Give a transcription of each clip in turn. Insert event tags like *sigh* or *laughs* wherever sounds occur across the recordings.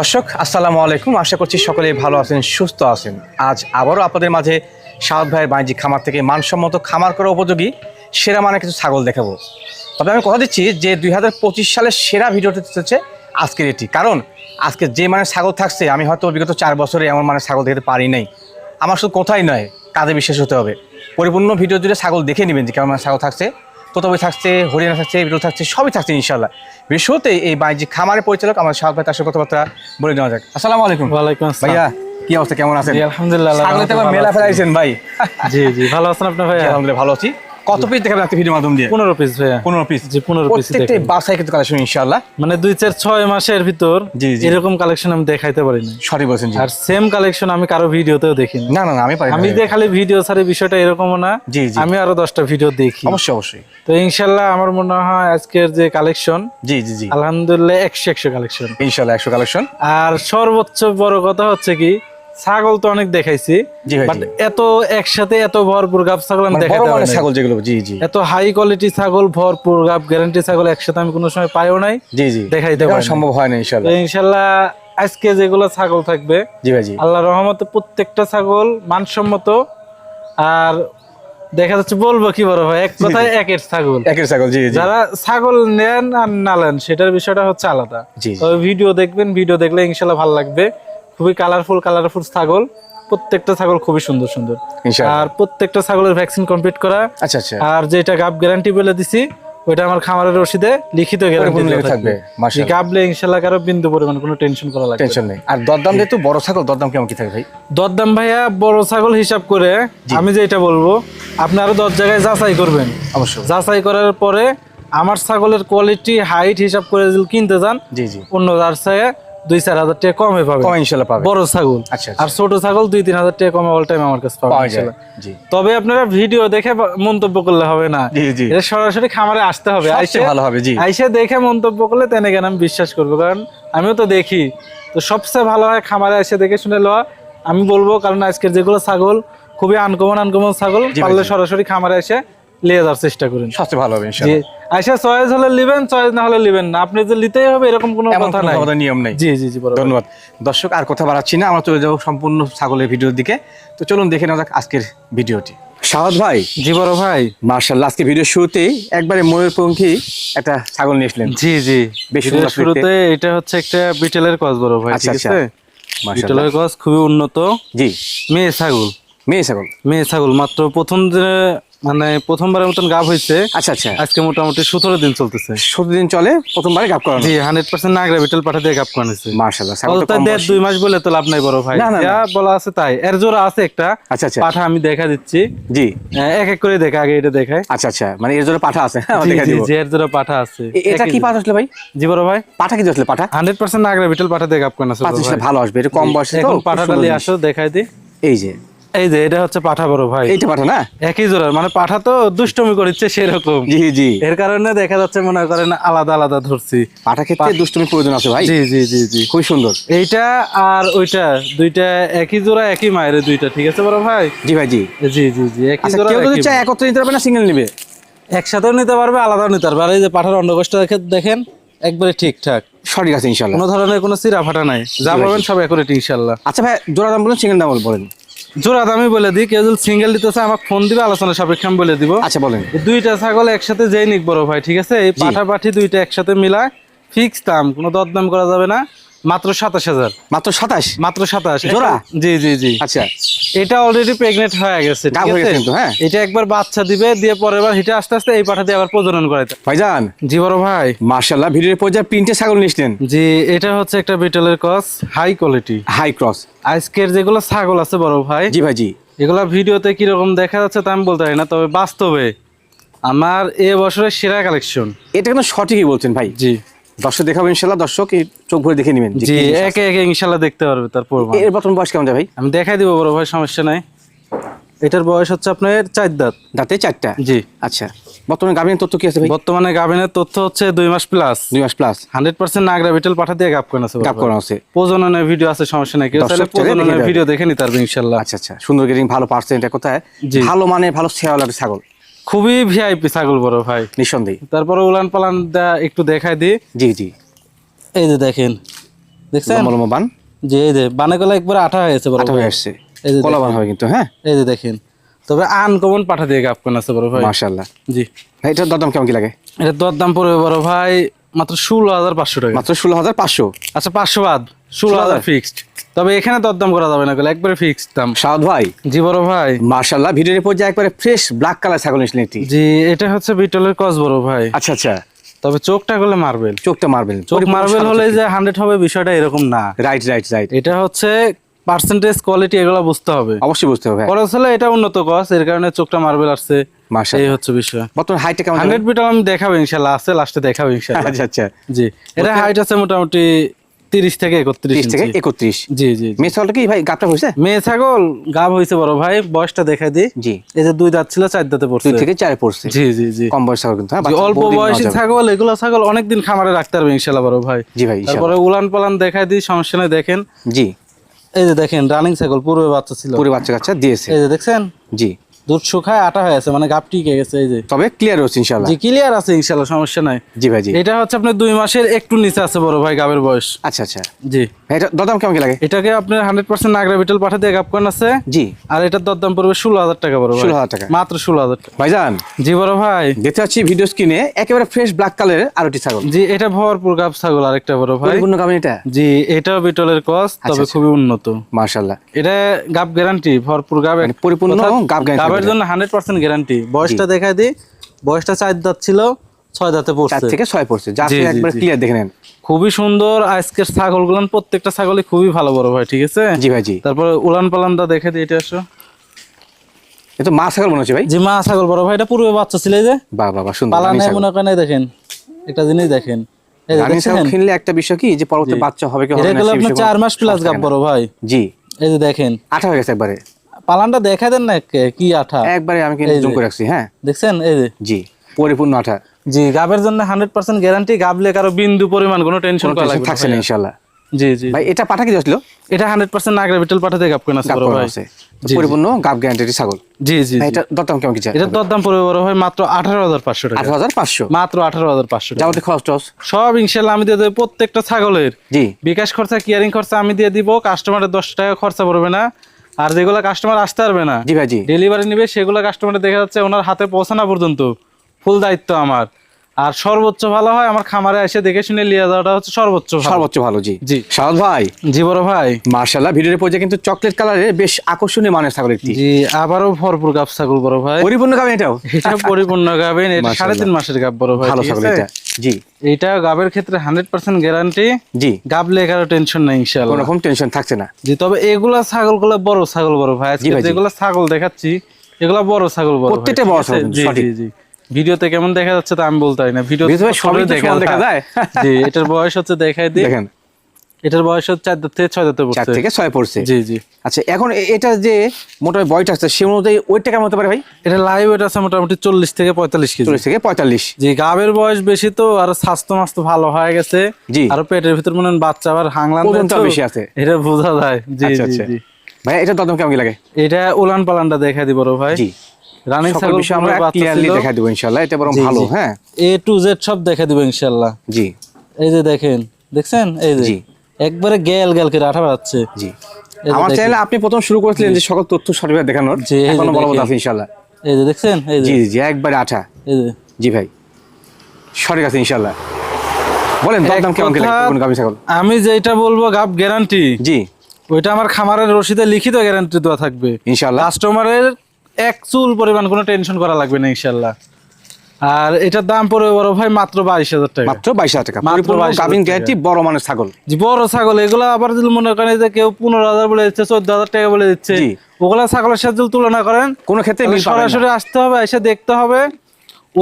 দর্শক, আসসালামু আলাইকুম। আশা করছি সকলেই ভালো আছেন, সুস্থ আছেন। আজ আবারও আপনাদের মাঝে সাউদ ভাইয়ের বাণিজ্যিক খামার থেকে মানসম্মত খামার করা উপযোগী, সেরা মানে কিছু ছাগল দেখাবো। তবে আমি কথা দিচ্ছি যে দুই হাজার পঁচিশ সালের সেরা ভিডিওটি হচ্ছে আজকের এটি। কারণ আজকে যে মানে ছাগল থাকছে, আমি হয়তো বিগত চার বছরে এমন মানে ছাগল দেখতে পারি নাই। আমার শুধু কোথায় নয়, কাজে বিশ্বাস হতে হবে। পরিপূর্ণ ভিডিও জুড়ে ছাগল দেখে নেবেন যে কেমন মানে ছাগল থাকছে। তোতবই থাকছে হরিয়ানা থাকছে বিরোধ থাকছে সবই থাকছে ইনশাল্লাহ বিশ্বতে এই বাণিজ্যিক খামারের পরিচালক আমার সাহেব ভাই তার সাথে কথাবার্তা বলে নেওয়া যাক। আসসালামু আলাইকুম। ওয়ালাইকুম ভাইয়া কি অবস্থা? কেমন আছেন? আলহামদুলিল্লাহ, মেলা। ফেলাইছেন ভাই? জি জি ভালো আছেন আপনার ভাইয়া? আলহামদুলিল্লাহ ভালো আছি। কত পিস দেখাবেন একটা ভিডিওর মাধ্যম দিয়ে? পনেরো পিস ভাইয়া। পনেরো পিস জি পনেরো পিস প্রত্যেকটাই বাসায় কিন্তু কালেকশন ইনশাল্লাহ মানে দুই চার ছয় মাসের ভিতর জি, জি। এরকম কালেকশন আমি দেখাইতে পারি না সরি বলছেন জি। আর সেম কালেকশন আমি কারও ভিডিওতেও দেখি না না না আমি পারি আমি ভাই। যে খালি ভিডিও ছাড়ি বিষয়টা এরকমও না জি, জি। আমি আরও দশটা ভিডিও দেখি। অবশ্যই অবশ্যই। তো ইনশাল্লাহ আমার মনে হয় আজকের যে কালেকশন জি জি জি। আলহামদুলিল্লাহ একশো একশো কালেকশন ইনশাল্লাহ একশো কালেকশন আর সর্বোচ্চ বড় কথা হচ্ছে কি ছাগল তো অনেক দেখাইছি বাট এত একসাথে এত ভরপুর গাব ছাগল আমি মানে পারি ছাগল যেগুলো জি জি। এত হাই কোয়ালিটি ছাগল ভরপুর গাব গ্যারান্টি ছাগল একসাথে আমি কোনো সময় পাইও নাই জি জি। দেখাইতে দেখানো পারি সম্ভব হয় না ইনশাল্লাহ ইনশাল্লাহ আজকে যেগুলো ছাগল থাকবে জি ভাই জি। আল্লাহ রহমতে প্রত্যেকটা ছাগল মানসম্মত আর দেখা যাচ্ছে বলব কি বড় ভাই এক কথায় একের ছাগল। একের ছাগল জি জি। যারা ছাগল নেন আর না নেন সেটার বিষয়টা হচ্ছে আলাদা। ভিডিও দেখবেন ভিডিও দেখলে ইনশাল্লাহ ভালো লাগবে। খুবই কালারফুল কালারফুল ছাগল। প্রত্যেকটা ছাগল খুবই সুন্দর সুন্দর। আর প্রত্যেকটা ছাগলের ভ্যাকসিন কমপ্লিট করা। আচ্ছা আচ্ছা। আর যেটা গাব গ্যারান্টি বলে দিছি ওইটা আমার খামারের রসিদে লিখিত গ্যারান্টি থাকবে। গাবলে ইনশাল্লাহ কারও বিন্দু পরিমাণ কোনো টেনশন করা লাগবে টেনশন নেই। আর দরদাম যেহেতু বড় ছাগল দরদাম কেমন কি থাকে ভাই? দরদাম ভাইয়া বড় ছাগল হিসাব করে আমি যেটা বলব আপনি আরও দশ জায়গায় যাচাই করবেন। অবশ্যই। যাচাই করার পরে আমার ছাগলের কোয়ালিটি হাইট হিসাব করে যদি কিনতে যান জি জি। অন্য যার চেয়ে দুই চার হাজার টাকা কমে পাবে। কম ইনশাল্লাহ পাবে। বড় ছাগল। আচ্ছা, আর ছোট ছাগল দুই তিন হাজার টাকা কমে অল টাইম আমার কাছে পাবে ইনশাল্লাহ। তবে আপনারা ভিডিও দেখে মন্তব্য করলে হবে না। এটা সরাসরি খামারে আসতে হবে। আইসে- ভালো হবে, জি। আইসে দেখে মন্তব্য করলে তেনে কেন আমি বিশ্বাস করব। কারণ আমিও তো দেখি। তো সবচেয়ে ভালো হয় খামারে এসে দেখে শুনে লওয়া। আমি বলব কারণ আজকের যেগুলো ছাগল খুবই আনকমন আনকমন ছাগল পারলে সরাসরি খামারে এসে লিয়ে যাওয়ার চেষ্টা করুন। সবচেয়ে ভালো হবে জি। ইনশাল্লাহ চয়েস হলে লিবেন চয়েস না হলে লিবেন না। আপনি যে লিতেই হবে এরকম কোনো কথা নাই। আমাদের নিয়ম নেই। জি জি জি। ধন্যবাদ। দর্শক আর কথা বাড়াচ্ছি না আমরা চলে যাব সম্পূর্ণ ছাগলের ভিডিওর দিকে। তো চলুন দেখে নেওয়া যাক আজকের ভিডিওটি। সাহাদ ভাই। জি বড় ভাই। মার্শাল্লাহ আজকে ভিডিও শুরুতেই একবারে ময়ূরপঙ্খী একটা ছাগল নিয়ে আসলেন। জি জি। বেশি শুরুতে এটা হচ্ছে একটা বিটেলের কস বড় ভাই আচ্ছা, ঠিক আচ্ছা। আছে? বিটেলের কস খুবই উন্নত। জি। মেয়ে ছাগল। মেয়ে ছাগল। মেয়ে ছাগল। মাত্র প্রথম যে মানে প্রথমবারের মতন গাভ হয়েছে। আচ্ছা আচ্ছা। আজকে মোটামুটি সতেরো দিন চলতেছে। সতেরো দিন চলে প্রথমবারে গাপ করানো। জি হান্ড্রেড পার্সেন্ট নাগরা বিটেল পাঠা দিয়ে মার্শাল্লাহ তাই কম দেড় দুই মাস বলে তো লাভ নাই বড় ভাই। যা বলা আছে তাই। এর জোড়া আছে একটা। আচ্ছা আচ্ছা। পাঠা আমি দেখা দিচ্ছি। জি। এক এক করে দেখা আগে এটা দেখায় আচ্ছা আচ্ছা মানে এর জোড়া পাঠা আছে হ্যাঁ জি, এর জোড়া পাঠা আছে। এটা কি। পাঠা আসলে ভাই? জি বড় ভাই। পাঠা কি আসলে পাঠা? হান্ড্রেড পার্সেন্ট নাগরা বিটেল পাঠা দিয়ে গাভ করানিছে পাঁচ ভালো আসবে এটা কম বয়সে পাঠাটা নিয়ে আসো দেখাই দি এই যে এই যে এটা হচ্ছে পাঠা বড় ভাই। এইটা পাঠা না? একই জোড়ার মানে পাঠা তো দুষ্টমি করিচ্ছে সেরকম। জি জি। এর কারণে দেখা যাচ্ছে মনে করেন আলাদা আলাদা ধরছি। পাঠা ক্ষেত্রে দুষ্টমি প্রয়োজন আছে ভাই। জি জি জি জি। খুবই সুন্দর। এইটা আর ওইটা দুইটা একই জোড়া একই মায়ের দুইটা ঠিক আছে বড় ভাই? জি ভাই জি। জি জি জি একই আচ্ছা জোড়া কেউ যদি চায় একত্রে নিতে পারবে না সিঙ্গেল নিবে। একসাথেও নিতে পারবে আলাদাও নিতে পারবে। আর এই যে পাঠার অন্ডকোষটা দেখে দেখেন একবারে ঠিকঠাক সঠিক আছে ইনশাল্লাহ। কোনো ধরনের কোনো চিরা ফাটা নাই। যা পাবেন সব একুরেট ইনশাল্লাহ। আচ্ছা ভাই জোড়া দাম বলুন সিঙ্গেল দাম বলেন। জোড়া বলে দিই। কেউ যদি সিঙ্গেল দিতে চায় আমাকে ফোন দিবে আলোচনা সাপেক্ষে আমি বলে দিব। আচ্ছা বলেন। দুইটা ছাগল একসাথে যেই নিক বড় ভাই ঠিক আছে? এই পাঠাপাঠি দুইটা একসাথে মিলায় ফিক্স দাম কোনো দরদাম করা যাবে না। মাত্র সাতাশ হাজার। মাত্র সাতাশ? মাত্র সাতাশ। জোড়া? জি জি জি। আচ্ছা। এটা অলরেডি প্রেগনেন্ট হয়ে গেছে ঠিক হয়ে আছে? গেছে কিন্তু, হ্যাঁ। এটা একবার বাচ্চা দিবে দিয়ে পরের বার হিটে আস্তে আস্তে এই পাঠা দিয়ে আবার প্রজনন করাইতে ভাইজান। জি বড় ভাই। মার্শাল্লাহ ভিডিওর পর্যায়ে তিনটে ছাগল নিয়েছিলেন জি এটা হচ্ছে একটা বিটলের cross high quality high cross আজকের যেগুলো ছাগল আছে বড় ভাই জি ভাই জি। এগুলা ভিডিওতে কীরকম দেখা যাচ্ছে তা আমি বলতে পারি না তবে বাস্তবে আমার এ বছরের সেরা কালেকশন এটা কিন্তু সঠিকই বলছেন ভাই। জি। দর্শক দেখাবো ইনশাল্লাহ দর্শক এই চোখ ভরে দেখে নেবেন জি একে একে ইনশাল্লাহ দেখতে পারবে তারপর এর বর্তমান বয়স কেমন ভাই? আমি দেখাই দিব বড় ভাই সমস্যা নাই। এটার বয়স হচ্ছে আপনার চার দাঁত। দাঁতে চারটা? জি। আচ্ছা বর্তমানে গাভীর তথ্য কি আছে ভাই? বর্তমানে গাভিনের তথ্য হচ্ছে দুই মাস প্লাস দুই মাস প্লাস হান্ড্রেড পার্সেন্ট নাগরা বিটেল পাঠা দিয়ে গাপ করে আছে গাপ করানো আছে। প্রজননের ভিডিও আছে সমস্যা নাই। কেউ দেখে প্রজননের ভিডিও দেখে নিতে পারবে ইনশাল্লাহ আচ্ছা আচ্ছা। সুন্দর গেটিং ভালো পার্সেন্ট এটা কোথায়? ভালো মানে ভালো শেয়ালার ছাগল। খুবই ভিআইপি ছাগল বড় ভাই। নিঃসন্দেহ। তারপরে উলান পালান একটু দেখাই দিই জি জি। এই যে দেখেন। দেখছেন? বান। যে এই যে বানে গলা একবার আঠা হয়ে গেছে বড় আটা হয়ে আসছে। এই যে কলা হবে কিন্তু হ্যাঁ? এই যে দেখেন। তবে আনকমন পাঠা দিয়ে আছে বড় ভাই। মাশাআল্লাহ। জি। ভাই এটার দরদাম কেমন কি লাগে? পড়বে বড় ভাই মাত্র ষোলো হাজার পাঁচশো টাকা। মাত্র ষোলো হাজার পাঁচশো। আচ্ছা পাঁচশো বাদ। ষোলো হাজার। ফিক্সড তবে এখানে দরদাম করা যাবে না একবারে দাম। সাদ ভাই। জি বড় ভাই। মার্শাল্লাহ ভিডিওর পর যে একবারে ফ্রেশ ব্ল্যাক কালার ছাগল নিয়েছিলেন একটি। জি এটা হচ্ছে বিটলের কস বড় ভাই। আচ্ছা আচ্ছা। তবে চোখটা করলে মার্বেল চোখটা চোখ মার্বেল হলে যে হান্ড্রেড হবে বিষয়টা এরকম না। রাইট রাইট রাইট এটা হচ্ছে পার্সেন্টেজ কোয়ালিটি এগুলো বুঝতে হবে। অবশ্যই বুঝতে হবে খরচ হলে এটা উন্নত কস এর কারণে চোখটা মার্বেল আসছে। এই হচ্ছে বিষয়। বর্তমান হাইটটা কেমন? হান্ড্রেড বিটল আমি দেখাবো ইনশাল্লাহ আছে লাস্টে দেখাবো ইনশাল্লাহ আচ্ছা আচ্ছা। জি এটা হাইট আছে মোটামুটি তিরিশ থেকে একত্রিশ তিরিশ থেকে ইঞ্চি। একত্রিশ। জি জি। মেয়ে ছাগলটা কি ভাই গাপটা হয়েছে? মেয়ে ছাগল গাব হয়েছে বড় ভাই বয়সটা দেখাই দিই। জি। এই যে দুই দাঁত ছিল চার দাঁতে পড়ছে। দুই থেকে চারে পড়ছে। জি জি জি। কম বয়স ছাগল কিন্তু হ্যাঁ অল্প বয়সী ছাগল এগুলো ছাগল অনেকদিন খামারে রাখতে পারবে ইনশাল্লাহ বড় ভাই। জি ভাই তারপরে উলান পালান দেখাই দিই সমস্যা নেই দেখেন। জি। এই যে দেখেন রানিং ছাগল পূর্বে বাচ্চা ছিল। পুরো বাচ্চা কাচ্চা দিয়েছে। এই যে দেখছেন? জি। দুধ শুকায় আটা হয়ে আছে মানে গাপ টিকে গেছে এই যে। তবে ক্লিয়ার হচ্ছে ইনশাল্লাহ জি ক্লিয়ার আছে ইনশাল্লাহ সমস্যা নাই। জি ভাই জি। এটা হচ্ছে আপনার দুই মাসের একটু নিচে আছে বড় ভাই গাবের বয়স। আচ্ছা আচ্ছা। জি। এটা দরদাম কেমন লাগে? এটাকে আপনার হান্ড্রেড পার্সেন্ট নাগরা বিটেল পাঠা দিয়ে গাপ করেন আছে। জি। আর এটার দরদাম পড়বে ষোলো হাজার টাকা বড় ভাই। 16,000 টাকা। মাত্র ষোলো হাজার টাকা। ভাইজান। জি বড় ভাই। দেখতে পাচ্ছি ভিডিও স্ক্রিনে একেবারে ফ্রেশ ব্ল্যাক কালারের আরোটি ছাগল। জি এটা ভরপুর গাব ছাগল আরেকটা বড় ভাই। পরিপূর্ণ গামিন এটা? জি এটাও বিটলের কস তবে আচ্ছা। খুবই উন্নত। মার্শাল্লাহ এটা গাব গ্যারান্টি ভরপুর গাব মানে পরিপূর্ণ গাব guarantee হবে। জন্য হান্ড্রেড পার্সেন্ট গ্যারান্টি বয়সটা দেখাই দিই। বয়সটা চার দাঁত ছিল ছয় দাঁতে চার পড়ছে থেকে ছয় পড়ছে। যা একবার ক্লিয়ার দেখে নেন। খুবই সুন্দর আজকের ছাগলগুলো প্রত্যেকটা ছাগলই খুবই ভালো বড় ভাই ঠিক আছে? জি ভাই জি। তারপরে উলান পালানটা দেখে দিই এটা আসো। এ তো মা ছাগল মনে হচ্ছে ভাই? জি মা ছাগল বড় ভাই এটা পূর্বে বাচ্চা ছিল এই যে? বাহ বাহ বাহ, সুন্দর। পালানে মনে করেন দেখেন একটা জিনিস দেখেন। এই যে রানী ছাগল কিনলে একটা বিষয় কি যে পরবর্তী বাচ্চা হবে কি হবে না, গেলে সেই আপনার বিষয়ে চার মাস প্লাস গাব বড় ভাই। জি। এই যে দেখেন। আঠা হয়ে গেছে একবারে। পালানটা দেখা দেন না কি আঠা? একবারে আমি কিন্তু জুম করে রাখছি হ্যাঁ। দেখছেন? এই যে। জি পরিপূর্ণ আঠা। জি গাবের জন্য হান্ড্রেড পার্সেন্ট গ্যারান্টি গাবলে কারও বিন্দু পরিমাণ কোনো টেনশন করা লাগবে থাকছে না ইনশাল্লাহ জি জি। ভাই এটা পাঠা কি আসলো? এটা হান্ড্রেড পার্সেন্ট নাগরা বিটল পাঠাতে গাব কেনা গাব বড় ভাই। আছে। পরিপূর্ণ গাব গ্যারান্টি ছাগল। জি জি। এটা দরদাম কেমন কি চাই? এটার দরদাম পড়বে বড় ভাই মাত্র আঠারো হাজার পাঁচশো টাকা। আঠারো হাজার পাঁচশো? মাত্র আঠারো হাজার পাঁচশো টাকা। যাবতীয় খরচ টস সব ইনশাল্লাহ আমি দিয়ে দেবো প্রত্যেকটা ছাগলের। জি। বিকাশ খরচা কিয়ারিং খরচা আমি দিয়ে দিব কাস্টমারের দশ টাকা খরচা পড়বে না। আর যেগুলো কাস্টমার আসতে পারবে না জি ভাই জি। ডেলিভারি নিবে সেগুলো কাস্টমার দেখা যাচ্ছে ওনার হাতে পৌঁছানো পর্যন্ত। ফুল দায়িত্ব আমার। আর সর্বোচ্চ ভালো হয় আমার খামারে এসে দেখে শুনে লিয়ে যাওয়াটা হচ্ছে সর্বোচ্চ সর্বোচ্চ ভালো জি। জি। সাদ ভাই। জি বড় ভাই। মার্শাল্লাহ ভিডিওর পর্যায়ে কিন্তু চকলেট কালারের বেশ আকর্ষণীয় মানের ছাগল একটি। জি আবারও ভরপুর গাব ছাগল বড় ভাই। পরিপূর্ণ গাবে এটাও? এটা পরিপূর্ণ গাবেন এটা সাড়ে তিন মাসের গাব বড় ভাই ভালো ছাগল এটা জি। এইটা গাবের ক্ষেত্রে হান্ড্রেড পার্সেন্ট গ্যারান্টি। জি। গাবলে কারও টেনশন নাই ইনশাল্লাহ। কোনো রকম টেনশন থাকছে না। জি তবে এগুলা ছাগলগুলো বড় ছাগল বড় ভাই। আজকে যেগুলো ছাগল দেখাচ্ছি এগুলা বড় ছাগল বড় প্রত্যেকটা বড় ছাগল সঠিক। জি জি। ভিডিওতে কেমন দেখা যাচ্ছে তা আমি বলতে পারি না। ভিডিও সবই দেখা যায়। *laughs* জি এটার বয়স হচ্ছে দেখাই দিই। দেখেন। এটার বয়স হচ্ছে চার থেকে ছয় দাঁতে চার পড়ছে থেকে ছয় পড়ছে। জি জি। আচ্ছা এখন এটা যে মোটামুটি বয়টা আছে সে অনুযায়ী ওয়েটটা কেমন হতে পারে ভাই? এটা লাইভ ওয়েট আছে মোটামুটি চল্লিশ থেকে পঁয়তাল্লিশ কেজি। চল্লিশ থেকে পঁয়তাল্লিশ। জি গাবের বয়স বেশি তো আর স্বাস্থ্য মাস্ত ভালো হয়ে গেছে। জি। আর পেটের ভিতর মনে হয় বাচ্চা আবার হাংলান বেশি আছে। এটা বোঝা যায়। জি আচ্ছা জি আচ্ছা। জি। ভাই এটা দরদাম কেমন লাগে? এটা উলান পালানটা দেখা দিব ভাই। জি। রানিং ছাগল বিষয় আমরা ক্লিয়ারলি দেখা দেবো ইনশাল্লাহ এটা বরং ভালো হ্যাঁ। এ টু জেড সব দেখা দিব ইনশাল্লাহ জি। এই যে দেখেন দেখছেন? এই যে। একবারে গেল গেল করে আঠা বাড়াচ্ছে। জি। আমার চ্যানেলে আপনি প্রথম শুরু করেছিলেন যে সকল তথ্য সঠিকভাবে দেখানোর এখনও আছে এই যে দেখছেন? এই যে। জি জি জি একবারে আঠা। এই যে। জি ভাই। সঠিক আছে বলেন দরদাম কেমন কি লাগে কোন গাভী ছাগল। আমি যেটা বলব গাব গ্যারান্টি জি। ওইটা আমার খামারের রসিদে লিখিত গ্যারান্টি দেওয়া থাকবে। ইনশাল্লাহ কাস্টমারের এক চুল পরিমাণ কোনো টেনশন করা লাগবে না ইনশাল্লাহ আর এটার দাম পড়বে বড় ভাই মাত্র বাইশ হাজার টাকা। মাত্র বাইশ হাজার টাকা। মাত্র গাভিন গ্যারান্টি বড় মানের ছাগল। বড় ছাগল এগুলো আবার যদি মনে করেন যে কেউ পনেরো হাজার বলে দিচ্ছে চোদ্দ হাজার টাকা বলে দিচ্ছে। ওগুলা ছাগলের সাথে যদি তুলনা করেন কোনো ক্ষেত্রে। সরাসরি আসতে হবে এসে দেখতে হবে।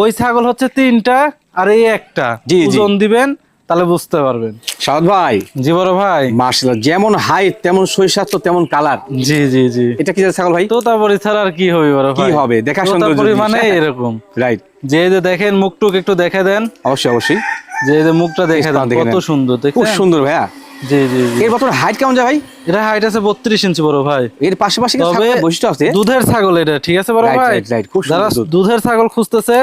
ওই ছাগল হচ্ছে তিনটা আর এই একটা। ওজন দিবেন তাহলে বুঝতে পারবেন। সাদ ভাই। জি বড় ভাই। মার্শাল যেমন হাইট তেমন শৈশাস্ত্র তেমন কালার জি জি জি। এটা কি ছাগল ভাই? তো তারপরে ছাড়া আর কি হবে বড় ভাই? কি হবে? দেখা তোতা সৌন্দর্য জিনিস। এরকম। রাইট যে যে দেখেন মুখটুক একটু দেখে দেন। অবশ্যই অবশ্যই। যে যে মুখটা দেখে দেন কত। সুন্দর খুব সুন্দর ভাইয়া। জি জি জি। এর বছর হাইট কেমন যায় ভাই? এটা হাইট আছে বত্রিশ ইঞ্চি বড় ভাই। এর পাশাপাশি কিছু তবে বৈশিষ্ট্য আছে? দুধের ছাগল এটা ঠিক আছে বড় ভাই? right, right, খুব সুন্দর যারা দুধের ছাগল খুঁজতেছে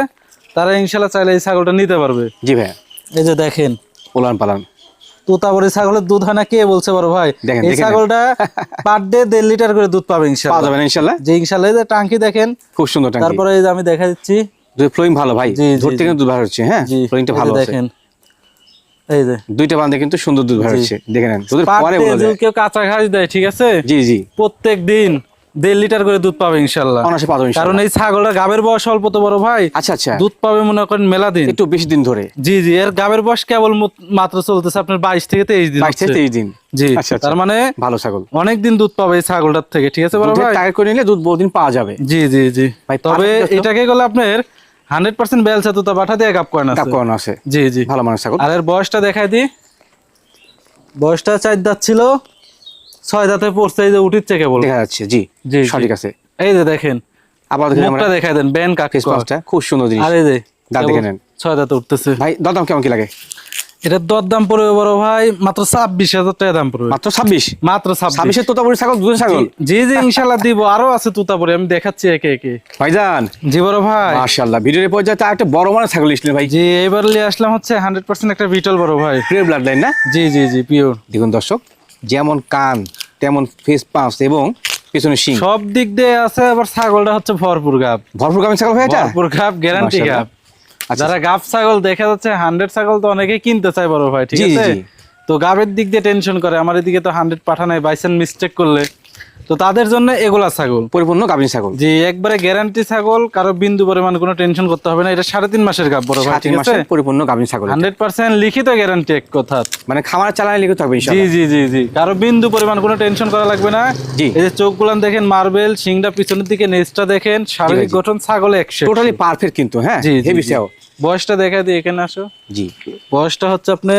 তারা ইনশাল্লাহ চাইলে এই ছাগলটা নিতে পারবে। জি ভাইয়া। এই যে দেখেন ওলান পালান। তোতাবড়ি ছাগলের দুধ হয় না কে বলছে বড় ভাই? এই ছাগলটা *laughs* পার ডে দেড় লিটার করে দুধ পাবে ইনশাল্লাহ। যাবে না ইনশাল্লাহ? যে ইনশাল্লাহ যে টাঙ্কি দেখেন। খুব সুন্দর টাঙ্কি। তারপরে এই যে আমি দেখা দিচ্ছি। দুধ ফ্লোয়িং ভালো ভাই। ধরতে কিন্তু দুধ ভালো হচ্ছে হ্যাঁ? জি ফ্লোয়িংটা ভালো দেখেন। এই যে। দুইটা বান্ধে কিন্তু সুন্দর দুধ ভালো হচ্ছে। দেখে নেন দুধের পরে বলা কেউ কাঁচা ঘাস দেয় ঠিক আছে? জি জি। প্রত্যেক দিন দেড় লিটার করে দুধ পাবে ইনশাল্লাহ। কারণ এই ছাগলটা গাবের বয়স অল্প তো বড় ভাই। আচ্ছা আচ্ছা। দুধ পাবে মনে করেন মেলা দিন। একটু বেশি দিন ধরে। জি জি এর গাবের বয়স কেবল মাত্র চলতেছে আপনার বাইশ থেকে তেইশ দিন বাইশ থেকে তেইশ দিন। জি আচ্ছা আচ্ছা। তার মানে ভালো ছাগল। অনেক দিন দুধ পাবে এই ছাগলটার থেকে ঠিক আছে বড় ভাই? করে নিলে দুধ বহুদিন পাওয়া যাবে। জি জি জি। ভাই, তবে এটাকে গেলে আপনার হান্ড্রেড পার্সেন্ট বেলসা তো বাঠা দিয়ে কাপ করেন কাপ করানো আছে। জি জি। ভালো মানুষ ছাগল। আর এর বয়সটা দেখাই দি বয়সটা চার দাঁত ছিল। ছয় দাঁতে পড়ছে এই যে উঠিচ্ছে কেবল। দেখা যাচ্ছে জি জি। সঠিক আছে। এই যে দেখেন আবার মুখটা দেখাই দেন ব্যান কাকে খুব সুন্দর জিনিস। আর এই যে দাঁত দেখে নেন। ছয় দাঁতে উঠতেছে। ভাই কেমন কি লাগে? এটার দর দাম পড়বে বড় ভাই মাত্র ছাব্বিশ হাজার টাকা দাম পড়বে। মাত্র ছাব্বিশ? মাত্র ছাব্বিশ। তোতাপুরি ছাগল দুধের ছাগল? জি জি ইনশাল্লাহ দিব আরও আছে তুতাপুরি আমি দেখাচ্ছি একে একে। ভাইজান। জি বড় ভাই। মাশাআল্লাহ ভিডিওর পর্যায়ে তা একটা বড় মানের ছাগল নিয়েছিলেন ভাই। জি এবার নিয়ে আসলাম হচ্ছে হান্ড্রেড পার্সেন্ট একটা বিটল বড় ভাই। প্রিয় ব্লাড লাইন না? জি জি জি পিওর দেখুন দর্শক যেমন কান তেমন ফেস পাউস এবং পেছনে শিং। সব দিক দিয়ে আছে আবার ছাগলটা হচ্ছে ভরপুর গাপ ভরপুর গাপ ছাগল হয়ে এটা? ভরপুর গাপ গ্যারান্টি গাপ যারা গাপ ছাগল দেখা যাচ্ছে হান্ড্রেড ছাগল তো অনেকেই কিনতে চায় বড় ভাই ঠিক আছে? তো গাবের দিক দিয়ে টেনশন করে আমার এদিকে তো হান্ড্রেড পাঠানায় বাইসেন মিস্টেক করলে। তো তাদের জন্য এগুলা ছাগল পরিপূর্ণ কামিন ছাগল। জি একবারে গ্যারান্টি ছাগল কারও বিন্দু পরিমাণ কোনো টেনশন করতে হবে না। এটা সাড়ে তিন মাসের গাব বড় ভাই ঠিক আছে? পরিপূর্ণ কামিন ছাগল হান্ড্রেড পার্সেন্ট লিখিত গ্যারান্টি এক কথা। মানে খামার চালানে লিখে হবে জি জি জি জি। কারও বিন্দু পরিমাণ কোনো টেনশন করা লাগবে না। জি। এই যে চোখ গুলান দেখেন মার্বেল সিংটা পিছনের দিকে নেজটা দেখেন শারীরিক গঠন ছাগল একশো টোটালি পারফেক্ট কিন্তু হ্যাঁ? জি জি, বয়সটা দেখা দিই এখানে আসো। জি। বয়সটা হচ্ছে আপনার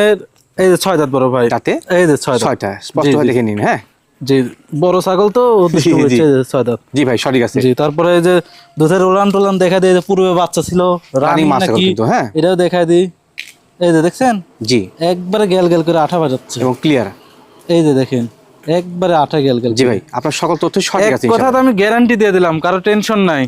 এই যে ছয় দাঁত বড় ভাই। তাতে? এই যে ছয় ছয়টা স্পষ্ট দেখে নিন হ্যাঁ? জি বড় ছাগল তো জি, ভাই সঠিক আছে। জি তারপরে যে দুধের উলান টুলান দেখা দিই পূর্বে বাচ্চা ছিল রানী নাকি কিন্তু, হ্যাঁ। এটাও দেখা দিই। এই যে দেখছেন? জি। একবারে গেল গেল করে আঠা বাজাচ্ছে। এবং ক্লিয়ার এই যে দেখেন একবারে আঠা গেল গেল জি ভাই আপনার সকল তথ্য সঠিক আছে কথা তো আমি গ্যারান্টি দিয়ে দিলাম কারও টেনশন নাই।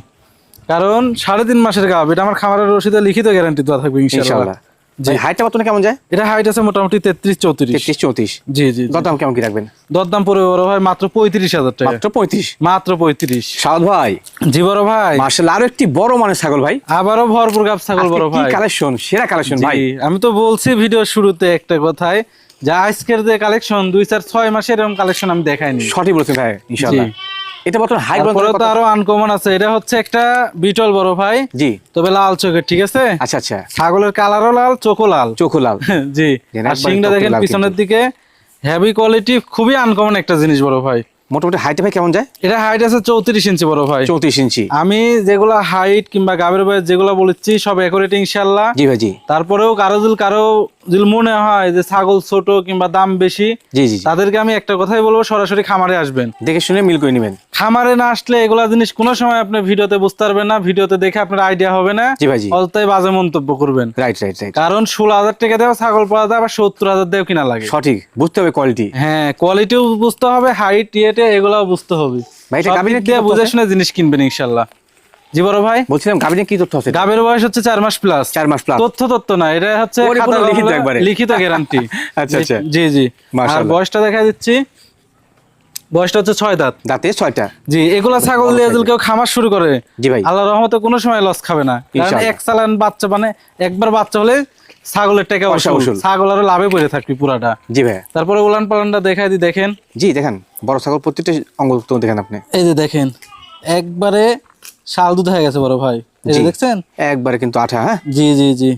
কারণ সাড়ে তিন মাসের গাব এটা আমার খামারের রসিদে লিখিত গ্যারান্টি দেওয়া থাকবে ইনশাআল্লাহ। জি। হাইটটা বর্তমানে কেমন যায়? এটা হাইট আছে মোটামুটি তেত্রিশ চৌত্রিশ। তেত্রিশ চৌত্রিশ। জি জি জি। দরদাম কেমন কি রাখবেন? দরদাম পড়বে বড় ভাই মাত্র পঁয়ত্রিশ হাজার টাকা। মাত্র পঁয়ত্রিশ? মাত্র পঁয়ত্রিশ। সাউদ ভাই। জি বড় ভাই। মার্শাল আরও একটি বড় মানের ছাগল ভাই। আবারও ভরপুর গাব ছাগল বড় ভাই। কালেকশন সেরা কালেকশন ভাই। আমি তো বলছি ভিডিও শুরুতে একটা কথায় যে আজকের যে কালেকশন দুই চার ছয় মাসের এরকম কালেকশন আমি দেখাইনি। সঠিক বলেছেন ভাই ইনশাআল্লাহ। এটা বর্তমানে হাই তো আরও আনকমন আছে। এটা হচ্ছে একটা বিটল বড় ভাই। জি। তবে লাল চোখের ঠিক আছে? আচ্ছা আচ্ছা। ছাগলের কালারও লাল চোখও লাল। চোখু লাল। *laughs* জি। আর একবারে দেখেন পিছনের দিকে। হেভি কোয়ালিটি খুবই আনকমন একটা জিনিস বড় ভাই। মোটামুটি হাইটে ভাই কেমন যায়? এটা হাইট আছে চৌত্রিশ ইঞ্চি বড় ভাই। চৌত্রিশ ইঞ্চি। আমি যেগুলা হাইট কিংবা গাবের বয়স যেগুলো বলেছি সব একুরেট ইনশাল্লাহ জি ভাই জি। তারপরেও কারও কারও যদি মনে হয় যে ছাগল ছোট কিংবা দাম বেশি জি জি জি। তাদেরকে আমি একটা কথাই বলব সরাসরি খামারে আসবেন। দেখে শুনে মিল করে নেবেন। খামারে না আসলে এগুলা জিনিস কোনো সময় আপনি ভিডিওতে বুঝতে পারবেন না ভিডিওতে দেখে আপনার আইডিয়া হবে না। জি ভাই অল্পতাই বাজে মন্তব্য করবেন। রাইট রাইট রাইট কারণ ষোলো হাজার টাকা দেওয়া ছাগল পাওয়া যায় আবার সত্তর হাজার দেওয়া কিনা লাগে। সঠিক বুঝতে হবে কোয়ালিটি হ্যাঁ কোয়ালিটিও বুঝতে হবে হাইট ইয়েটে এগুলাও বুঝতে হবে। ভাই, বুঝে শুনে জিনিস কিনবেন ইনশাল্লাহ। জি বড় ভাই। বলছিলাম গাবিনে কি তথ্য আছে গাবের বয়স হচ্ছে চার মাস প্লাস চার মাস প্লাস তথ্য তথ্য না এটা হচ্ছে লিখিত একবারে। লিখিত গ্যারান্টি *laughs* আচ্ছা, আচ্ছা। জি জি। আর বয়সটা দেখা দিচ্ছি। বয়সটা হচ্ছে ছয় দাঁত। দাঁতে ছয়টা। জি এগুলা ছাগল দিয়ে যদি কেউ খামার শুরু করে জি ভাই। আল্লাহ রহমতে কোনো সময় লস খাবে না। কারণ এক চালান বাচ্চা মানে একবার বাচ্চা হলে ছাগলের টাকা। ছাগল আরও লাভে পড়ে থাকবে পুরাটা। জি ভাই। তারপরে উলান পালানটা দেখাই দি দেখেন। জি দেখেন বড় ছাগল প্রত্যেকটা অঙ্গ দেখেন আপনি। এই যে দেখেন একবারে শাল দুধ হয়ে গেছে বড় ভাই। এই যে দেখছেন? একবারে কিন্তু আঠা হ্যাঁ? জি জি জি।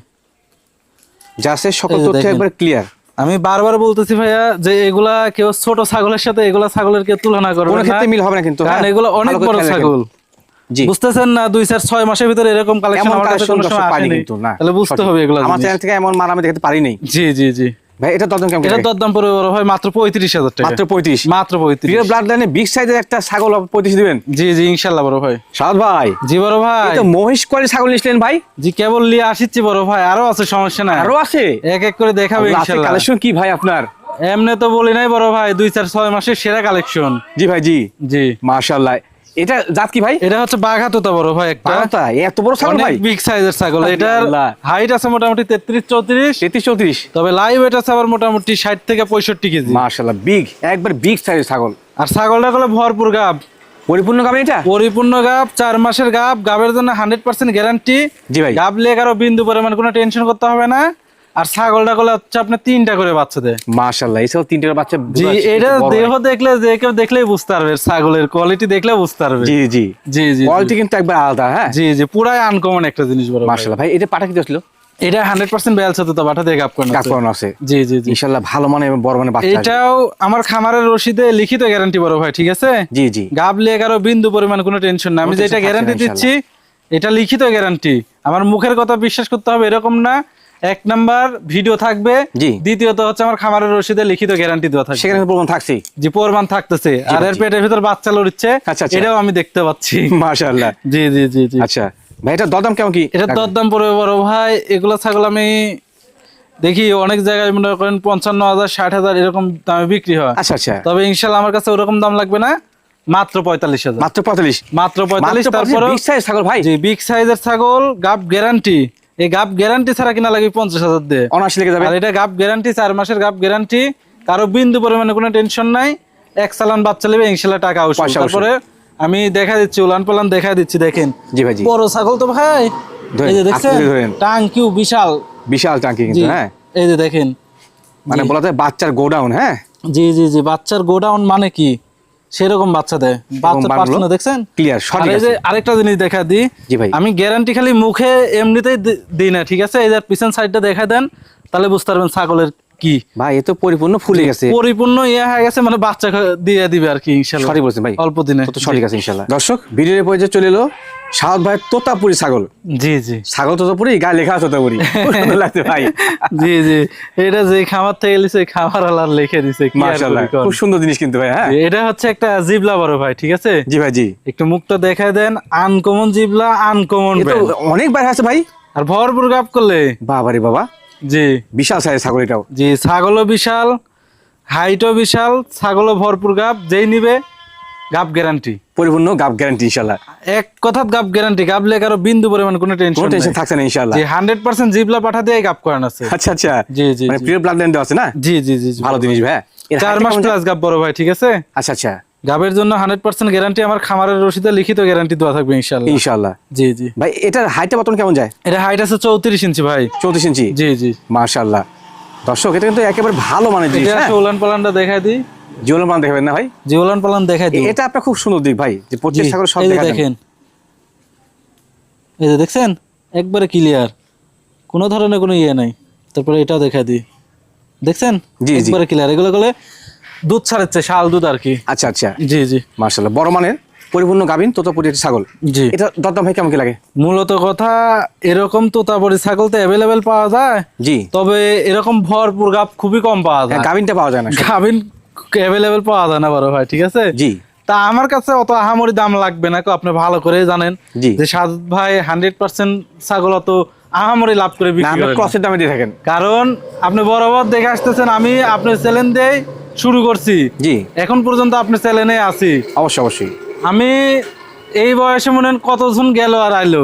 যা সকল তথ্য। একবারে ক্লিয়ার আমি বারবার বলতেছি ভাইয়া যে এগুলা কেউ ছোট ছাগলের সাথে এগুলা ছাগলের কেউ তুলনা করবে না। ক্ষেত্রে মিল হবে না কিন্তু কারণ হ্যাঁ? এগুলো অনেক বড় ছাগল। জি। বুঝতেছেন না দুই চার ছয় মাসের ভিতরে এরকম কালেকশন আমার কাছে কোনো সময় আসেনি। তাহলে বুঝতে হবে এগুলো আমার চ্যানেল থেকে এমন মাল আমি দেখতে পারি নাই জি জি জি। ভাই এটা দরদাম কেমন এটা ভাই মাত্র পঁয়ত্রিশ হাজার টাকা। মাত্র পঁয়ত্রিশ? মাত্র পঁয়ত্রিশ। প্রিয় ব্লাড লাইনে বিগ সাইজের একটা ছাগল পঁয়ত্রিশ দিবেন? জি জি ইনশাল্লাহ বড় ভাই। সাদ ভাই। জি বড় ভাই। মহিষ কোয়ালি ছাগল ভাই? জি কেবল আসিচ্ছি বড় ভাই আরও আছে সমস্যা নাই। আরও আছে? এক এক করে দেখাবে ইনশাল্লাহ। কালেকশন কি ভাই আপনার? এমনি তো বলি নাই বড় ভাই দুই চার ছয় মাসের সেরা কালেকশন জি ভাই জি। জি। মাশাআল্লাহ এটা জাত কি ভাই? এটা হচ্ছে বাঘা তোতা বড় ভাই একটা। এত বড় ছাগল ভাই? বিগ সাইজের ছাগল। এটার হাইট আছে মোটামুটি তেত্রিশ চৌত্রিশ। তেত্রিশ চৌত্রিশ। তবে লাইভ ওয়েট আছে আবার মোটামুটি ষাট থেকে পঁয়ষট্টি কেজি। মার্শাল্লাহ বিগ একবার বিগ সাইজের ছাগল। আর ছাগলটা হলো ভরপুর গাব। পরিপূর্ণ গাবেন এটা? পরিপূর্ণ গাব চার মাসের গাব গাবের জন্য হান্ড্রেড পার্সেন্ট গ্যারান্টি জি ভাই। গাব লিয়ে কারও বিন্দু পরিমাণ কোনো টেনশন করতে হবে না। আর ছাগলটা গুলো হচ্ছে আপনার তিনটা করে বাচ্চা দেয়। মার্শাল্লাহ এসব তিনটে বাচ্চা জি এটা দেহ দেখলে যে কেউ দেখলেই বুঝতে পারবে ছাগলের কোয়ালিটি দেখলে বুঝতে পারবে। জি জি। জি জি কোয়ালিটি কিন্তু একবার আলাদা হ্যাঁ? জি জি পুরাই আনকমন একটা জিনিস বড় ভাই। ভাই এটা পাঠা কি ছিল এটা হান্ড্রেড পার্সেন্ট বেয়াল সাথে তো বাটা দিয়ে করেন আছে। জি জি জি। ইনশাল্লাহ ভালো মানে এবং বড় মানে বাচ্চা এটাও আমার খামারের রশিদে লিখিত গ্যারান্টি বড় ভাই ঠিক আছে? জি জি। গাব লিয়ে কারও বিন্দু পরিমাণ কোনো টেনশন না। আমি যেটা গ্যারান্টি দিচ্ছি এটা লিখিত গ্যারান্টি আমার মুখের কথা বিশ্বাস করতে হবে এরকম না এক নাম্বার ভিডিও থাকবে। জি। দ্বিতীয়ত হচ্ছে আমার খামারের রশিদে লিখিত গ্যারান্টি দেওয়া থাকবে। সেখানে প্রমাণ থাকছি যে প্রমাণ থাকতেছে। আর এর পেটের ভিতর বাচ্চা লড়ছে আচ্ছা, আচ্ছা। এটাও আমি দেখতে পাচ্ছি। মার্শাল্লাহ *laughs* জি জি জি জি। আচ্ছা। ভাই এটা দরদাম কেমন কি? এটার দরদাম পড়বে বড় ভাই এগুলো ছাগল আমি দেখি অনেক জায়গায় মনে করেন পঞ্চান্ন হাজার ষাট হাজার এরকম দামে বিক্রি হয়। আচ্ছা আচ্ছা। তবে ইনশাল্লাহ আমার কাছে ওরকম দাম লাগবে না মাত্র পঁয়তাল্লিশ হাজার। মাত্র পঁয়তাল্লিশ? মাত্র পঁয়তাল্লিশ তারপরে বিগ সাইজ ছাগল ভাই? জি বিগ সাইজের ছাগল গাপ গ্যারান্টি এই গাপ গ্যারান্টি ছাড়া কিনা লাগে পঞ্চাশ হাজার দিয়ে। লেগে যাবে। আর এটা গাপ গ্যারান্টি চার মাসের গাপ গ্যারান্টি কারও বিন্দু পরিমাণে কোনো টেনশন নাই। এক চালান বাচ্চা নেবে ইনশাল্লাহ টাকা আসবে তারপরে আমি দেখা দিচ্ছি উলান পালান দেখা দিচ্ছি দেখেন। জি ভাই বড় ছাগল তো ভাই। এই যে দেখছেন? বিশাল। বিশাল টাঙ্কি কিন্তু হ্যাঁ? এই যে দেখেন। মানে বলা যায় বাচ্চার গোডাউন হ্যাঁ? জি জি জি বাচ্চার গোডাউন মানে কি? সেরকম বাচ্চা দেয়। বাচ্চা দেখছেন? ক্লিয়ার সঠিক এই যে আরেকটা জিনিস দেখা দিই জি ভাই। আমি গ্যারান্টি খালি মুখে এমনিতেই দিই না ঠিক আছে? এই যে পিছন সাইডটা দেখা দেন তাহলে বুঝতে পারবেন ছাগলের কি? ভাই এ তো পরিপূর্ণ ফুলে গেছে। পরিপূর্ণ ইয়ে হয়ে গেছে মানে বাচ্চা দিয়ে দিবে আর কি ইনশাল্লাহ। সঠিক বলছেন ভাই। অল্প দিনে। তো সঠিক আছে ইনশাল্লাহ। দর্শক ভিডিওর পর্যায়ে চলে এলো সাউথ ভাই তোতাপুরি ছাগল। জি জি। ছাগল তোতাপুরি গায়ে লেখা আছে তোতাপুরি। লাগছে ভাই। জি জি। এটা যে খামার থেকে লিখছে খামার আলার লিখে দিছে মাশাআল্লাহ। খুব সুন্দর জিনিস কিন্তু ভাই হ্যাঁ? এটা হচ্ছে একটা জিবলা বড় ভাই ঠিক আছে? জি ভাই জি। একটু মুখটা দেখায় দেন আনকমন জিবলা আনকমন অনেক বার আছে ভাই। আর ভরপুর গাপ করলে? বাবা রে বাবা। জি। বিশাল সাইজ ছাগল এটাও। জি ছাগলও বিশাল হাইটও বিশাল ছাগলও ভরপুর গাপ যেই নিবে গাপ গ্যারান্টি পরিপূর্ণ গাব গ্যারান্টি এক কথাত গাপ গ্যারান্টি গাপ লেগে কারও বিন্দু পরিমাণ কোনো কোনো টেনশন টেনশন থাকছে না ইনশাল্লাহ জি হান্ড্রেড পার্সেন্ট জিবলা পাঠা দিয়ে গাপ করান আছে। আচ্ছা আচ্ছা। জি জি মানে। প্রিয় ব্লাড আছে না? জি জি জি। ভালো জিনিস ভাই চার মাস প্লাস গাপ বড় ভাই ঠিক আছে? আচ্ছা আচ্ছা। গাবের জন্য হান্ড্রেড পার্সেন্ট গ্যারান্টি আমার খামারের রসিদে লিখিত গ্যারান্টি দেওয়া থাকবে ইনশাল্লাহ ইনশাল্লাহ জি জি। ভাই এটার হাইটটা বর্তমান কেমন যায়? এটা হাইট আছে চৌত্রিশ ইঞ্চি ভাই। চৌত্রিশ ইঞ্চি? জি জি। মার্শাল্লাহ দর্শক এটা কিন্তু একেবারে ভালো জিনিস এটা হ্যাঁ? উলান পালানটা দেখাই দিই। জীবন মান দেখাবেন না ভাই? যে উলান পালান দেখাই দিই। এটা আপনার খুব সুন্দর দিক ভাই যে জি, ছাগল সব দেখেন। এই যে দেখছেন? একবারে ক্লিয়ার কোনো ধরনের কোনো ইয়ে নাই। তারপরে এটাও দেখা দিই। দেখছেন? জি, জি। একবারে ক্লিয়ার এগুলো গেলে দুধ ছাড়াচ্ছে শাল দুধ আর কি। আচ্ছা আচ্ছা। জি জি। মার্শাল্লাহ বড় মানের পরিপূর্ণ গাভিন তোতাপুরি ছাগল। জি। এটা দরদাম ভাই কেমন কি লাগে? মূলত কথা এরকম তোতাবড়ি ছাগল তো অ্যাভেলেবেল পাওয়া যায় জি। তবে এরকম ভরপুর গাভ খুবই কম পাওয়া যায়। হ্যাঁ, গাভিনটা পাওয়া যায় না গাভিন অ্যাভেলেবেল পাওয়া যায় না বড় ভাই ঠিক আছে? জি। তা আমার কাছে অত আহামরি দাম লাগবে না আপনি ভালো করে জানেন। যে সাদ ভাই হান্ড্রেড পার্সেন্ট ছাগল অত আহামরি লাভ করে বিক্রি করেন। ক্রসের দামে দিয়ে থাকেন। কারণ আপনি বরাবর দেখে আসতেছেন আমি আপনার চ্যালেঞ্জ দিয়ে শুরু করছি। জি। এখন পর্যন্ত আপনার চ্যালেঞ্জে আছি। অবশ্যই অবশ্যই। আমি এই বয়সে মনে কতজন গেল আর আইলো?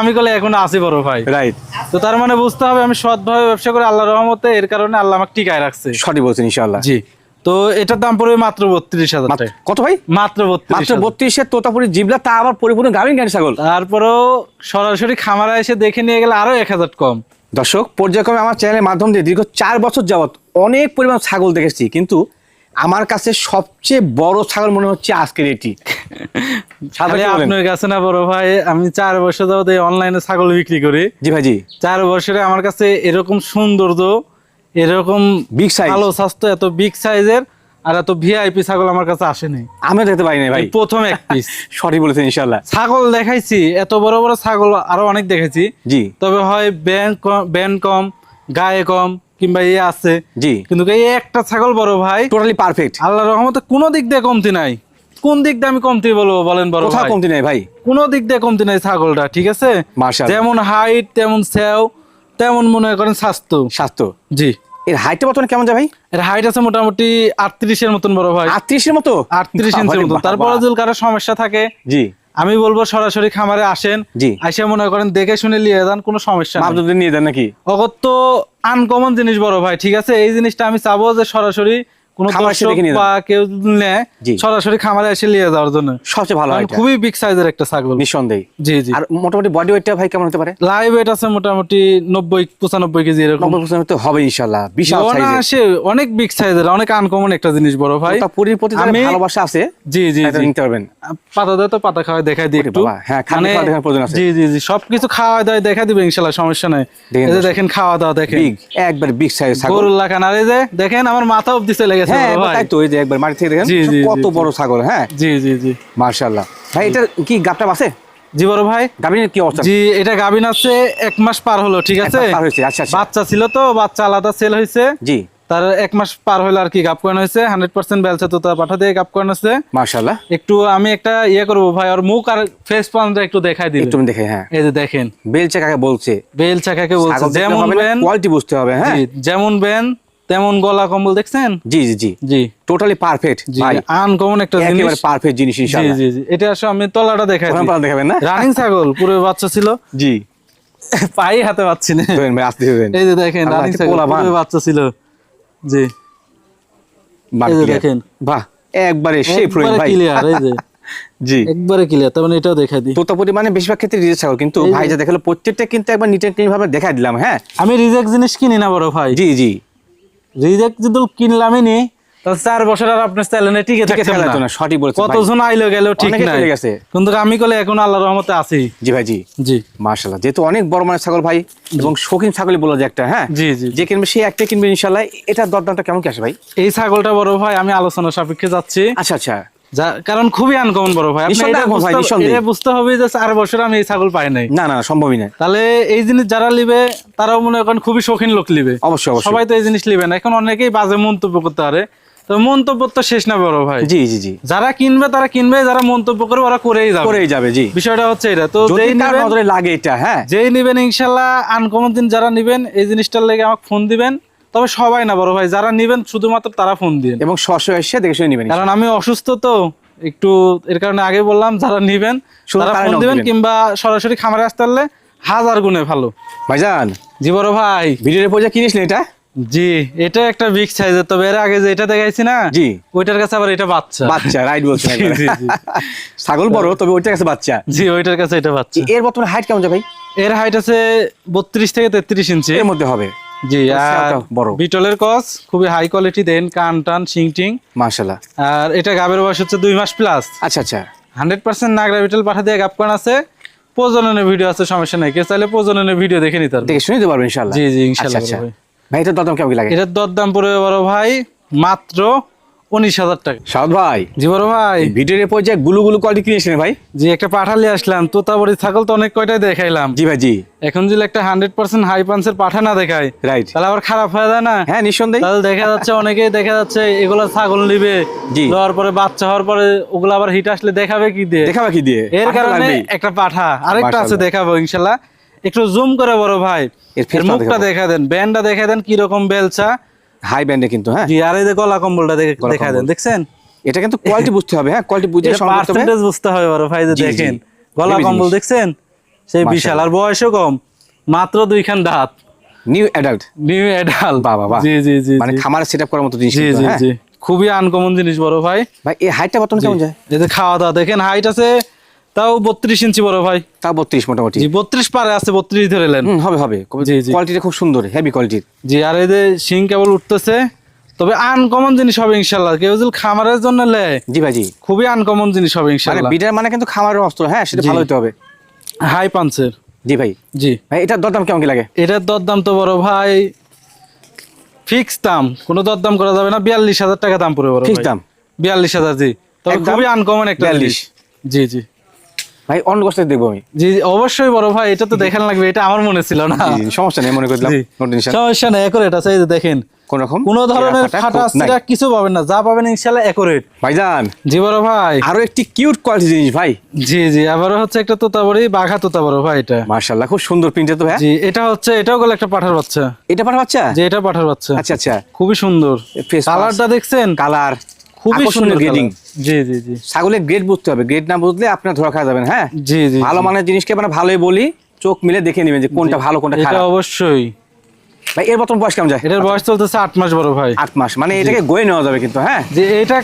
আমি কলে এখন আছি বড় ভাই। রাইট তো তার মানে বুঝতে হবে আমি সৎভাবে ব্যবসা করে আল্লাহ রহমতে এর কারণে আল্লাহ আমাকে টিকায় রাখছে। সঠিক বলছেন ইনশাল্লাহ জি। তো এটার দাম পড়বে মাত্র বত্রিশ হাজার কত ভাই? মাত্র বত্রিশ মাত্র বত্রিশের তোতাপুরি জিবলা তা আবার পরিপূর্ণ গাভিন গাড়ি ছাগল? তারপরেও সরাসরি খামারে এসে দেখে নিয়ে গেলে আরও এক হাজার কম। দর্শক পর্যায়ক্রমে আমার চ্যানেলের মাধ্যম দিয়ে দীর্ঘ চার বছর যাবত অনেক পরিমাণ ছাগল দেখেছি কিন্তু আমার কাছে সবচেয়ে বড় ছাগল মনে হচ্ছে আজকের এটি। *laughs* সাদা খালি কি বলেন? আপনার কাছে না বড় ভাই আমি চার বছর যাবত অনলাইনে ছাগল বিক্রি করি। জি ভাই জি। চার বছরে আমার কাছে এরকম সৌন্দর্য এরকম বিগ সাইজ ভালো স্বাস্থ্য এত বিগ সাইজের আর এত ভিআইপি ছাগল আমার কাছে আসেনি আমরা দেখতে পারি না ভাই। প্রথম এক পিস সঠিক *laughs* বলেছেন ইনশাল্লাহ ছাগল দেখাইছি এত বড় বড় ছাগল আরও অনেক দেখেছি জি। তবে হয় ব্যান কম ব্যান কম গায়ে কম কিংবা ইয়ে আছে। জি। কিন্তু এই একটা ছাগল বড় ভাই টোটালি পারফেক্ট আল্লাহ রহমতে কোনো দিক দিয়ে কমতি নাই। কোন দিক দিয়ে আমি কমতি বলব বলেন বড় কোথাও ভাই? কমতি নেই ভাই। কোনো দিক দিয়ে কমতি নাই ছাগলটা ঠিক আছে? যেমন হাইট তেমন সেও তেমন মনে করেন স্বাস্থ্য। স্বাস্থ্য। জি। এর হাইটটা বর্তমানে কেমন যায় ভাই? এর হাইট আছে মোটামুটি আটত্রিশের মতন বড় ভাই। আটত্রিশের মতো? আটত্রিশ ইঞ্চের মতো। তারপরে যদি কারও সমস্যা থাকে জি। আমি বলব সরাসরি খামারে আসেন জি। আইসা মনে করেন দেখে শুনে নিয়ে যান কোনো সমস্যা না যদি নিয়ে যান নাকি? অগত্য আনকমন জিনিস বড় ভাই ঠিক আছে? এই জিনিসটা আমি চাবো যে সরাসরি কোনো খামারে এসে দর্শক দেখে নিয়ে বা কেউ নেয় সরাসরি খামারে এসে নিয়ে যাওয়ার জন্য। সবচেয়ে ভালো হয় খুবই বিগ সাইজের একটা ছাগল। নিঃসন্দেহে। জি জি। আর মোটামুটি বডি ওয়েটটা ভাই কেমন হতে পারে? লাইভ ওয়েট আছে মোটামুটি নব্বই পঁচানব্বই কেজি এরকম। নব্বই হবে ইনশাল্লাহ বিশাল সাইজের অনেক বিগ সাইজের অনেক আনকমন একটা জিনিস বড় ভাই। পুরীর প্রতি ভালোবাসা আছে জি জি নিতে পারবেন। পাতা দেয় তো পাতা খাওয়াই দেখাই দিই একটু। হ্যাঁ, খাদ্য খাওয়া প্রয়োজন জি জি জি সবকিছু খাওয়া দাওয়া দেখা দিবে ইনশাল্লাহ সমস্যা নাই। দেখেন খাওয়া দাওয়া দেখেন। একবার বিগ সাইজ খান আর এই যে দেখেন আমার মাথা অব্দি চলে গেছে হ্যাঁ বড় একবার ভাই। তাই তো এই যে একবার মাটি থেকে দেখেন জি, জি, কত বড় ছাগল হ্যাঁ? জি জি জি। মার্শাল্লাহ ভাই এটা কি গাপটা আছে? জি বড় ভাই। গাবিনের কি অবস্থা? জি এটা গাবিন আছে এক মাস পার হলো ঠিক আছে? একবার পার হয়েছে। বাচ্চা ছিল তো বাচ্চা আলাদা সেল হয়েছে। জি। তার এক মাস পার হলো আর কি গাপ করানো হয়েছে হান্ড্রেড পার্সেন্ট বেলছে তো তার পাঠা দিয়ে গাপ করানো হয়েছে। মার্শাল্লাহ একটু আমি একটা ইয়ে করব ভাই আর মুখ আর ফেস পানটা একটু দেখাই দিই তুমি দেখে হ্যাঁ। এই যে দেখেন। বেলচা কাকে বলছে। বেল চাকাকে বলছে যেমন বেন কোয়ালিটি বুঝতে হবে হ্যাঁ? যেমন বেন তেমন গলা কম্বল দেখছেন? জি জি জি। জি। টোটালি পারফেক্ট ভাই। আনকমন একটা জিনিস। একেবারে পারফেক্ট জিনিস ইনশাআল্লাহ। জি জি। এটা আসলে আমি তলাটা দেখাই পালা দেখাবেন না? রানিং ছাগল পুরো বাচ্চা ছিল। জি। *laughs* পাই হাতে পাচ্ছি না। ধরেন ভাই আসতে দেবেন এই যে দেখেন রানিং ছাগল পুরো বাচ্চা ছিল। জি। এই যে দেখেন। বাহ একবারে শেপ রই ভাই। ক্লিয়ার এই যে। *laughs* জি। একবারে ক্লিয়ার তার মানে এটাও দেখাই দিই। তোতা পরিমাণে বেশিরভাগ ক্ষেত্রে রিজেক্ট ছাগল কিন্তু ভাই যা দেখাল প্রত্যেকটা কিন্তু একবার নিট ক্লিন ভাবে দেখাই দিলাম হ্যাঁ? আমি রিজেক্ট জিনিস কিনি না বড় ভাই। জি জি। রিজেক্ট যদি কিনলামই নি তাহলে চার বছর আর আপনার চ্যানেলে টিকে ঠিক আছে না না। সঠিক বলেছেন কতজন আইলো গেল ঠিক নাই। চলে গেছে। কিন্তু আমি কলে এখন আল্লাহর রহমতে আছি। জি ভাই জি। জি। যেহেতু অনেক বড় মানের ছাগল ভাই এবং শৌখিন ছাগলই বলা যায় একটা হ্যাঁ? জি জি যে কিনবে সে একটা কিনবে এটার দরদামটা কেমন কি আসে ভাই? এই ছাগলটা বড় ভাই আমি আলোচনা সাপেক্ষে যাচ্ছি। আচ্ছা আচ্ছা। কারণ খুবই আনকমন বড় ভাই। বুঝতে- হবে যে চার বছর আমি এই ছাগল পাই নাই। না না সম্ভবই না। তাহলে এই জিনিস যারা লিবে তারাও মনে করেন খুবই শৌখিন লোক লিবে অবশ্যই সবাই তো এই জিনিস লিবে না। এখন অনেকেই বাজে মন্তব্য করতে পারে। তো মন্তব্য তো শেষ না বড় ভাই। জি জি জি। যারা কিনবে তারা কিনবে যারা মন্তব্য করবে ওরা করেই যাবে। করেই যাবে জি। বিষয়টা হচ্ছে এটা। তো যেই নিবেন লাগে এটা হ্যাঁ। যেই নিবেন ইনশাল্লাহ আনকমন দিন যারা নিবেন এই জিনিসটার লেগে আমাকে ফোন দিবেন। তবে সবাই না বড় ভাই যারা নিবেন শুধুমাত্র তারা ফোন দিন এবং সরাসরি এসে দেখে শুনে নেবেন কারণ আমি অসুস্থ তো একটু এর কারণে আগে বললাম যারা নিবেন তারা ফোন দিবেন। কিংবা সরাসরি খামারে আসতে পারলে হাজার গুণে ভালো। ভাইজান জি বড় ভাই। ভিডিওর পয়সা কিনিস না এটা? জি এটা একটা বিগ সাইজের তবে এর আগে যে এটা দেখাইছি না জি। ওইটার কাছে আবার এটা বাচ্চা। বাচ্চা রাইট বলছেন জি, জি। ছাগল বড় তবে ওইটার কাছে বাচ্চা। জি ওইটার কাছে এটা বাচ্চা। এর বর্তমানে হাইট কেমন যায় ভাই? এর হাইট আছে বত্রিশ থেকে তেত্রিশ ইঞ্চি এর মধ্যে হবে। জি আর বড়। বিটলের কস খুবই হাই কোয়ালিটি দেন কান টান শিং টিং। মার্শাল্লাহ আর এটা গাবের বয়স হচ্ছে দুই মাস প্লাস আচ্ছা আচ্ছা। হান্ড্রেড পার্সেন্ট নাগরা বিটল পাঠা দিয়ে গাপ কান আছে। প্রজননের ভিডিও আছে সমস্যা নাই। কেউ চাইলে প্রজননের ভিডিও দেখে নিতে পারবে। দেখে শুনে দিতে পারবেন ইনশাল্লাহ জি, জি, আচ্ছা ইনশাল্লাহ আচ্ছা ভাই। এটার দরদাম কেমন লাগে? এটার দরদাম পড়বে বড় ভাই মাত্র উনিশ হাজার টাকা। সাউদ ভাই জি বড় ভাই। ভিডিওর পর্যায়ে গুলু গুলু কোয়ালিটি কিনেছিলেন ভাই? জি একটা পাঠালি আসলাম তোতাবড়ি ছাগল তো অনেক কয়টাই দেখাইলাম। জি ভাই জি। এখন যদি একটা হান্ড্রেড পার্সেন্ট হাই পান্সের পাঠা না দেখায় রাইট তাহলে আবার খারাপ হয়ে যায় না? হ্যাঁ নিঃসন্দেহে। তাহলে দেখা যাচ্ছে অনেকেই দেখা যাচ্ছে এগুলো ছাগল নিবে জি। দেওয়ার পরে বাচ্চা হওয়ার পরে ওগুলো আবার হিট আসলে দেখাবে কি দিয়ে? দেখাবা কি দিয়ে? এর কারণে একটা পাঠা আরেকটা আছে। দেখাবো ইনশাল্লাহ। একটু জুম করে বড় ভাই। এর এর মুখটা দেখা দেন ব্যান্ডটা দেখা দেন কি রকম বেলচা। হাই ব্যান্ডে কিন্তু হ্যাঁ? জি আর এই যে গলা কম্বলটা দেখে- দেখা দেন দেখছেন? এটা কিন্তু কোয়ালিটি বুঝতে হবে হ্যাঁ? কোয়ালিটি বুঝে পার্সেন্টেজ বুঝতে হবে। বড় ভাই যে। দেখেন। গলা কম্বল দেখছেন? সেই বিশাল আর বয়সও কম। মাত্র দুইখান দাঁত। নিউ অ্যাডাল্ট নিউ এডাল বাবা বাহ। জি জি জি মানে। খামারে সেটআপ করার মতো জিনিস জি জি হ্যাঁ? জি। খুবই আনকমন জিনিস বড় ভাই। ভাই এই হাইটটা বর্তমানে কেমন যায়? এই যে খাওয়া দাওয়া দেখেন হাইট আছে তাও বত্রিশ ইঞ্চি বড় ভাই। তা বত্রিশ মোটামুটি। বত্রিশ পারে আছে বত্রিশ ধরে নেন। হবে হবে। কোয়ালিটিটা খুব সুন্দর হেভি কোয়ালিটির জি আর এই যে শিং কেবল উঠতেছে তবে আনকমন জিনিস হবে ইনশাল্লাহ কেউ যদি খামারের জন্য নেয় জি ভাই জি। খুবই আনকমন জিনিস হবে মানে ইনশাল্লাহ বিডার মানে কিন্তু খামারের অস্ত্র হ্যাঁ সেটা ভালো হতে হবে। হাই পাঞ্চের জি ভাই। জি। ভাই এটার দরদাম কেমন কি লাগে? এটার দরদাম তো বড় ভাই ফিক্স দাম। কোনো দরদাম করা যাবে না বিয়াল্লিশ হাজার টাকা দাম পড়বে বড় ফিক্স দাম? বিয়াল্লিশ হাজার জি। তবে খুবই আনকমন একটা 42 জিনিস জি জি। ভাই অন্য দেখব আমি? জি অবশ্যই বড় ভাই এটা তো দেখান লাগবে এটা আমার মনে ছিল না। সমস্যা নেই মনে করলাম সমস্যা নেই এই দেখেন। কোন রকম কোনো ধরনের ফাটা সিরা কিছু পাবেন না যা পাবেন ইনশাল্লাহ অ্যাকুরেট ভাইজান জি বড় ভাই। আরও একটি কিউট কোয়ালিটি জিনিস ভাই। জি জি হচ্ছে একটা তোতাবড়ি বাঘা ভাই এটা। খুব সুন্দর প্রিন্টে তো ভাই জি এটা হচ্ছে এটাও গেল একটা পাঠার বাচ্চা। এটা বাচ্চা? এটা পাঠার বাচ্চা। আচ্ছা আচ্ছা। খুবই সুন্দর। কালারটা দেখছেন? কালার খুবই সুন্দর গ্রেডিং জি জি জি। ছাগলের গ্রেড বুঝতে হবে। গ্রেড না বুঝলে আপনার ধরা খাওয়া যাবেন হ্যাঁ? জি জি ভালো মানের জিনিসকে মানে ভালোই বলি চোখ মিলে দেখে নেবেন যে কোনটা ভালো কোনটা খারাপ। অবশ্যই। ভাই এর বর্তমান বয়স কেমন যায়? এটার বয়স চলতেছে আট মাস বড় ভাই। আট মাস মানে এটাকে গয়ে নেওয়া যাবে কিন্তু হ্যাঁ? যে এটা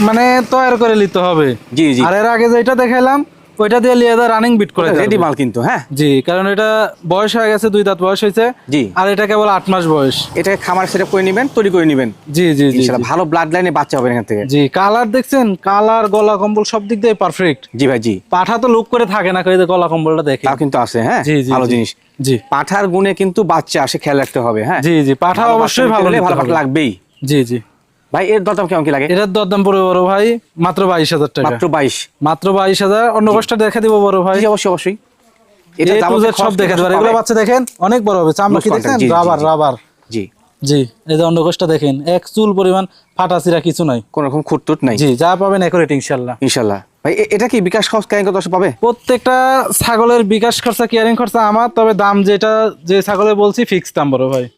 মানে তৈরি করে নিতে হবে। জি জি। আর এর আগে যেটা দেখাইলাম ওইটা দিয়ে লিয়ে রানিং বিট করে রেডি মাল কিন্তু হ্যাঁ। জি কারণ এটা বয়স হয়ে গেছে দুই দাঁত বয়স হয়েছে। জি। আর এটা কেবল আট মাস বয়স। এটাকে খামার সেটা করে নেবেন তৈরি করে নেবেন। জি জি জি ভালো ব্লাড লাইনে বাচ্চা হবে এখান থেকে। জি কালার দেখছেন? কালার গলা কম্বল সব দিক দিয়ে পারফেক্ট জি ভাই জি। পাঠা তো লুক করে থাকে না কই যে গলা কম্বলটা দেখে। তাও কিন্তু আছে হ্যাঁ ভালো জিনিস। জি। পাঠার গুণে কিন্তু বাচ্চা আসে খেয়াল রাখতে হবে হ্যাঁ। জি জি পাঠা অবশ্যই ভালো ভালো লাগবেই। জি জি। ভাই এর দরদাম কেমন কি লাগে? এটার দরদাম পড়বে বড় ভাই মাত্র বাইশ হাজার টাকা। মাত্র বাইশ। মাত্র বাইশ হাজার অন্য কষ্টটা দেখা দিব বড় ভাই। অবশ্যই অবশ্যই। এটা সব এগুলো বাচ্চা দেখেন অনেক বড় হবে। চামড়া কি জি, রাবার রাবার। জি। জি এই যে অন্ডকোষটা দেখেন এক চুল পরিমাণ ফাটাচিরা কিছু নাই। কোন রকম খুঁতটুট নাই। জি যা পাবেন একুরেট ইনশাল্লাহ। ইনশাল্লাহ। ভাই এটা কি বিকাশ খরচ কত পাবে? প্রত্যেকটা ছাগলের বিকাশ খরচা কেয়ারিং খরচা আমার তবে দাম যেটা যে ছাগলে বলছি ফিক্স দাম বড় ভাই।